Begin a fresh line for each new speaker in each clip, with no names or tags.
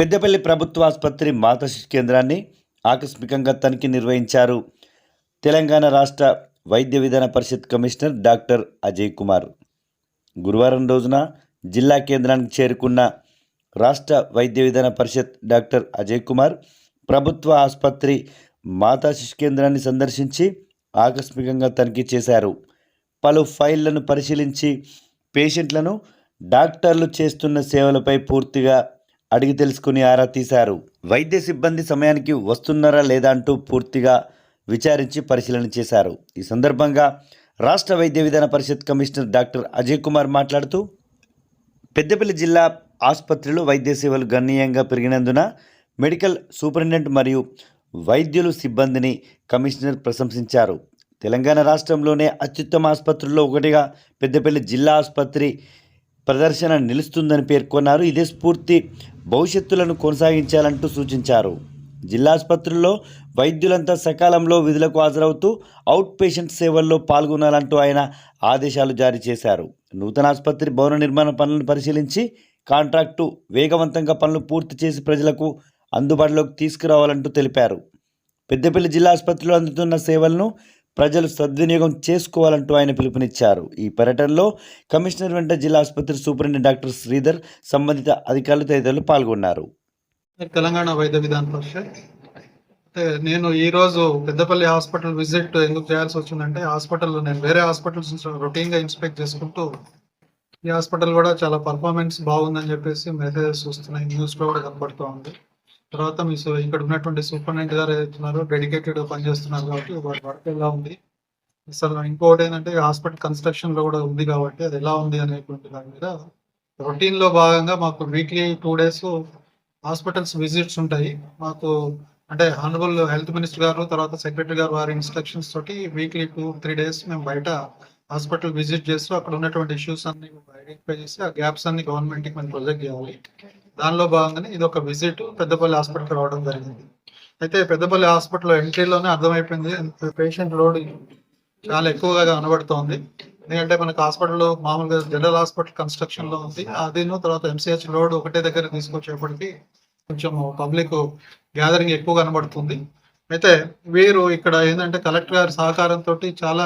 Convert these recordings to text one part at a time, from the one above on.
పెద్దపల్లి ప్రభుత్వ ఆసుపత్రి మాతా కేంద్రాన్ని ఆకస్మికంగా తనిఖీ నిర్వహించారు. తెలంగాణ రాష్ట్ర వైద్య విధాన పరిషత్ కమిషనర్ డాక్టర్ అజయ్ కుమార్. గురువారం రోజున జిల్లా కేంద్రానికి చేరుకున్న రాష్ట్ర వైద్య విధాన పరిషత్ డాక్టర్ అజయ్ కుమార్ ప్రభుత్వ ఆసుపత్రి మాతా శిశు కేంద్రాన్ని సందర్శించి ఆకస్మికంగా తనిఖీ చేశారు. పలు ఫైళ్ళను పరిశీలించి పేషెంట్లను డాక్టర్లు చేస్తున్న సేవలపై పూర్తిగా అడిగి తెలుసుకుని ఆరా తీశారు. వైద్య సిబ్బంది సమయానికి వస్తున్నారా లేదా అంటూ పూర్తిగా విచారించి పరిశీలన చేశారు. ఈ సందర్భంగా రాష్ట్ర వైద్య విధాన పరిషత్ కమిషనర్ డాక్టర్ అజయ్ కుమార్ మాట్లాడుతూ పెద్దపల్లి జిల్లా ఆసుపత్రిలో వైద్య సేవలు గణనీయంగా పెరిగినందున మెడికల్ సూపరింటెండెంట్ మరియు వైద్యులు సిబ్బందిని కమిషనర్ ప్రశంసించారు. తెలంగాణ రాష్ట్రంలోనే అత్యుత్తమ ఆసుపత్రుల్లో ఒకటిగా పెద్దపల్లి జిల్లా ఆసుపత్రి ప్రదర్శన నిలుస్తుందని పేర్కొన్నారు. ఇదే స్ఫూర్తి భవిష్యత్తులను కొనసాగించాలంటూ సూచించారు. జిల్లాసుపత్రుల్లో వైద్యులంతా సకాలంలో విధులకు హాజరవుతూ అవుట్ పేషెంట్ సేవల్లో పాల్గొనాలంటూ ఆయన ఆదేశాలు జారీ చేశారు. నూతన ఆసుపత్రి భవన నిర్మాణ పనులను పరిశీలించి కాంట్రాక్టు వేగవంతంగా పనులు పూర్తి చేసి ప్రజలకు అందుబాటులోకి తీసుకురావాలంటూ తెలిపారు. పెద్దపల్లి జిల్లా ఆసుపత్రిలో అందుతున్న సేవలను ప్రజలు సద్వినియోగం చేసుకోవాలంటూ ఆయన పిలుపునిచ్చారు. ఈ పర్యటనలో కమిషనర్ వెంట జిల్లా ఆసుపత్రి సూపరింటెండెంట్ డాక్టర్ శ్రీధర్ సంబంధిత అధికారులు తదితరులు పాల్గొన్నారు.
తెలంగాణ వైద్య విధాన పరిషత్. నేను ఈ రోజు పెద్దపల్లి హాస్పిటల్ విజిట్ ఎందుకు చేయాల్సి వచ్చిందంటే హాస్పిటల్లో నేను వేరే హాస్పిటల్స్ రొటీన్గా ఇన్స్పెక్ట్ చేసుకుంటూ ఈ హాస్పిటల్ కూడా చాలా పర్ఫార్మెన్స్ బాగుందని చెప్పేసి మెసేజెస్ వస్తున్నాయి న్యూస్లో కూడా కనబడుతూ ఉంది. తర్వాత మీ ఇక్కడ ఉన్నటువంటి సూపరింటెండెంట్ గారు ఏదైతున్నారో డెడికేటెడ్ పనిచేస్తున్నారు కాబట్టి వాటి వర్క్ ఎలా ఉంది. అసలు ఇంకోటి ఏంటంటే హాస్పిటల్ కన్స్ట్రక్షన్లో కూడా ఉంది కాబట్టి అది ఎలా ఉంది అనేటువంటి దాని మీద రొటీన్లో భాగంగా మాకు weekly two days hospitals visits ఉంటాయి. మాకు అంటే హానరబుల్ హెల్త్ మినిస్టర్ గారు తర్వాత సెక్రటరీ గారు వారి ఇన్స్ట్రక్షన్స్ తోటి వీక్లీ టూ త్రీ డేస్ మేము బయట హాస్పిటల్ విజిట్ చేస్తూ అక్కడ ఉన్నటువంటి ఇష్యూస్ అన్ని ఐడెంటిఫై చేసి ఆ గ్యాప్స్ అన్ని గవర్నమెంట్కి మనం ప్రొజెక్ట్ చేయాలి. దానిలో భాగంగానే ఇది ఒక విజిట్ పెద్దపల్లి హాస్పిటల్ రావడం జరిగింది. అయితే పెద్దపల్లి హాస్పిటల్ ఎంట్రీలోనే అర్థమైపోయింది. పేషెంట్ లోడ్ చాలా ఎక్కువగా కనబడుతోంది. ఎందుకంటే మనకు హాస్పిటల్ మామూలుగా జనరల్ హాస్పిటల్ కన్స్ట్రక్షన్లో ఉంది. అదిను తర్వాత ఎంసీహెచ్ లోడ్ ఒకటే దగ్గర తీసుకొచ్చేప్పటికి కొంచెం పబ్లిక్ గ్యాదరింగ్ ఎక్కువ కనబడుతుంది. అయితే వీరు ఇక్కడ ఏంటంటే కలెక్టర్ గారి సహకారంతో చాలా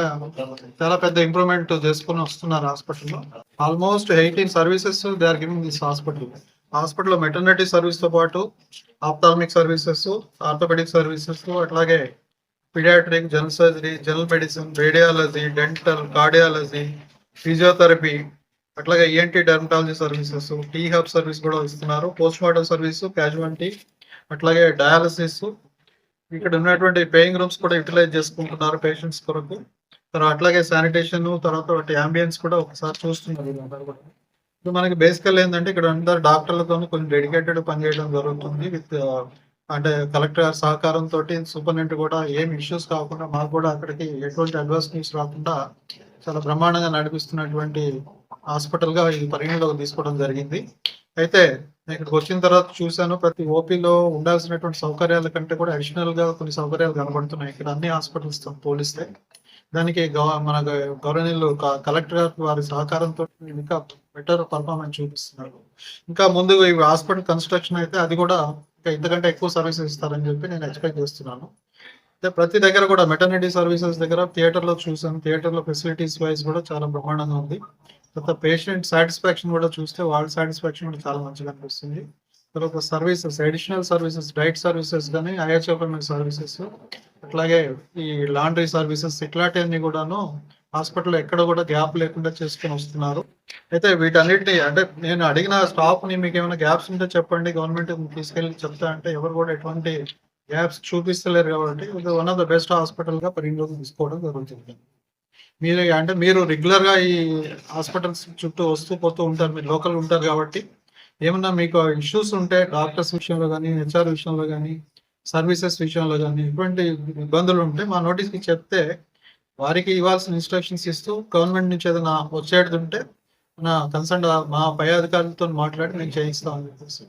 చాలా పెద్ద ఇంప్రూవ్మెంట్ చేసుకుని వస్తున్నారు హాస్పిటల్లో. Almost eighteen services they are giving this hospital. హాస్పిటల్లో మెటర్నిటీ సర్వీస్తో పాటు ఆప్థాల్మిక్ సర్వీసెస్ ఆర్థోపెడిక్ సర్వీసెస్ అట్లాగే paediatric general surgery general medicine radiology dental cardiology physiotherapy అట్లాగే ENT dermatology services T hub service కూడా ఇస్తున్నారు. పోస్ట్ మార్టం సర్వీస్ క్యాజువాలిటీ అట్లాగే dialysis. ఇక్కడ ఉన్నటువంటి పేయింగ్ రూమ్స్ కూడా యూటిలైజ్ చేసుకుంటున్నారు పేషెంట్స్ కొరకు. తర్వాత అట్లాగే శానిటేషన్ తర్వాత అంబియన్స్ కూడా ఒకసారి చూస్తున్నారు. వీళ్ళందరూ కూడా ఇప్పుడు మనకి బేసికల్ ఏంటంటే ఇక్కడ అందరు డాక్టర్లతో కొంచెం డెడికేటెడ్ పనిచేయడం జరుగుతుంది విత్ uh, అంటే కలెక్టర్ గారి సహకారంతో సూపరింటెండెంట్ కూడా ఏం ఇష్యూస్ కాకుండా మాకు కూడా అక్కడికి ఎటువంటి అడ్వాన్స్ న్యూస్ రాకుండా చాలా బ్రహ్మాండంగా నడిపిస్తున్నటువంటి హాస్పిటల్గా ఇది పరిగణలోకి తీసుకోవడం జరిగింది. అయితే నేను ఇక్కడికి వచ్చిన తర్వాత చూశాను ప్రతి ఓపీలో ఉండాల్సినటువంటి సౌకర్యాల కంటే కూడా అడిషనల్గా కొన్ని సౌకర్యాలు కనబడుతున్నాయి. ఇక్కడ అన్ని హాస్పిటల్స్తో పోలిస్తే దానికి గవ- మన గవర్నీలు కలెక్టర్ గారు వారి సహకారంతో ఇంకా బెటర్ పర్ఫార్మెన్స్ చూపిస్తున్నారు. ఇంకా ముందు ఈ హాస్పిటల్ కన్స్ట్రక్షన్ అయితే అది కూడా ఇంకా ఇంతకంటే ఎక్కువ సర్వీసెస్ ఇస్తారని చెప్పి నేను ఎక్స్పెక్ట్ చేస్తున్నాను. అయితే ప్రతి దగ్గర కూడా మెటర్నిటీ సర్వీసెస్ దగ్గర థియేటర్లో చూసాను. థియేటర్లో ఫెసిలిటీస్ వైజ్ కూడా చాలా బ్రహ్మాండంగా ఉంది. తర్వాత పేషెంట్ సాటిస్ఫాక్షన్ కూడా చూస్తే వాళ్ళ సాటిస్ఫాక్షన్ కూడా చాలా మంచిగా అనిపిస్తుంది. తర్వాత services additional services diet services కానీ ఐహెచ్ఎఫ్ఎంఎల్ సర్వీసెస్ అట్లాగే ఈ లాండ్రీ సర్వీసెస్ ఇట్లాంటివన్నీ కూడాను హాస్పిటల్ ఎక్కడ కూడా గ్యాప్ లేకుండా చేసుకొని వస్తున్నారు. అయితే వీటన్నిటిని అంటే నేను అడిగిన స్టాఫ్ని మీకు ఏమైనా గ్యాప్స్ ఉంటే చెప్పండి. గవర్నమెంట్ తీసుకెళ్ళి చెప్తా అంటే ఎవరు కూడా ఎటువంటి గ్యాప్స్ చూపిస్తలేరు కాబట్టి ఇది వన్ ఆఫ్ ద బెస్ట్ హాస్పిటల్గా పరిగణలోకి తీసుకోవడం జరుగుతుంది. మీరు అంటే మీరు రెగ్యులర్గా ఈ హాస్పిటల్స్ చుట్టూ వస్తూ పోతూ ఉంటారు. మీరు లోకల్ ఉంటారు కాబట్టి ఏమన్నా మీకు ఇష్యూస్ ఉంటే డాక్టర్స్ విషయంలో కానీ హెచ్ఆర్ విషయంలో కానీ సర్వీసెస్ విషయంలో కానీ ఇటువంటి ఇబ్బందులు ఉంటే మా నోటీస్కి చెప్తే వారికి ఇవ్వాల్సిన ఇన్స్ట్రక్షన్స్ ఇస్తూ గవర్నమెంట్ నుంచి ఏదైనా వచ్చేది ఉంటే మన కన్సర్న్ మా పై అధికారులతో మాట్లాడి మేము చేయిస్తామని చెప్పేసి.